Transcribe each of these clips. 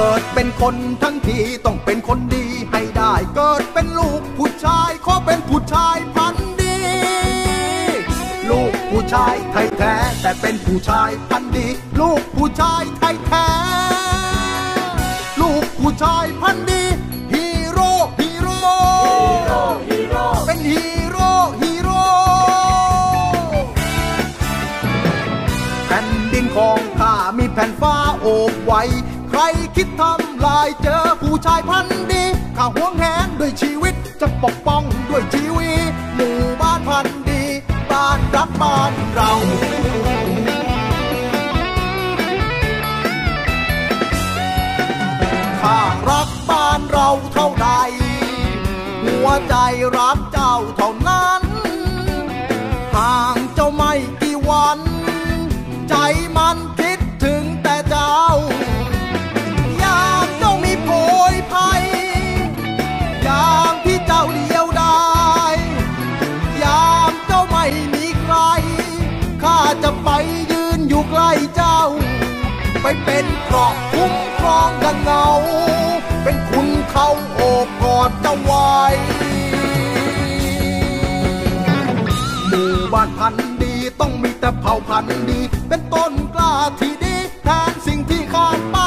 เกิดเป็นคนทั้งทีต้องเป็นคนดีให้ได้ เกิดเป็นลูกผู้ชายขอเป็นผู้ชายพันดี ลูกผู้ชายไทยแท้แต่เป็นผู้ชายพันดี ลูกผู้ชายไทยแท้ ลูกผู้ชายพันธุ์ดีฮีโร่ฮีโร่เป็นฮีโร่ฮีโร่แผ่นดินของข้ามีแผ่นฟ้าโอบไว้ รคิดทำลายเจอผู้ชายพันดีข้าหวงแหนด้วยชีวิตจะปกป้องด้วยชีวิตหมู่บ้านพันดี บ้านรักบ้านเราข้ารักบ้านเราเท่าใดหัวใจรักเจ้าเท่านั้น อยู่ใกล้เจ้า ไปเป็นเกราะคุ้มครองดังเงา เป็นคุณเขาโอบกอดเจ้าไว้หมู่บ้านพันธุ์ดีต้องมีแต่เผ่าพันธุ์ดี เป็นต้นกล้าที่ดีแทนสิ่งที่ขาดไป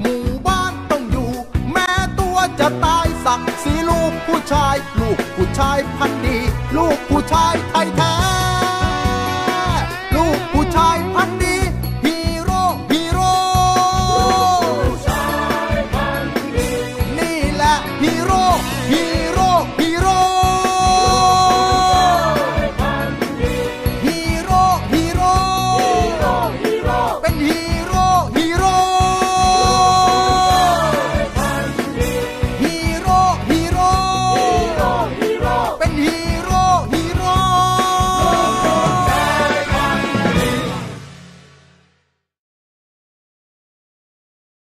หมู่บ้านต้องอยู่ แม้ตัวจะตายสักสีลูกผู้ชาย ลูกผู้ชายพันธุ์ดี ลูกผู้ชายไทย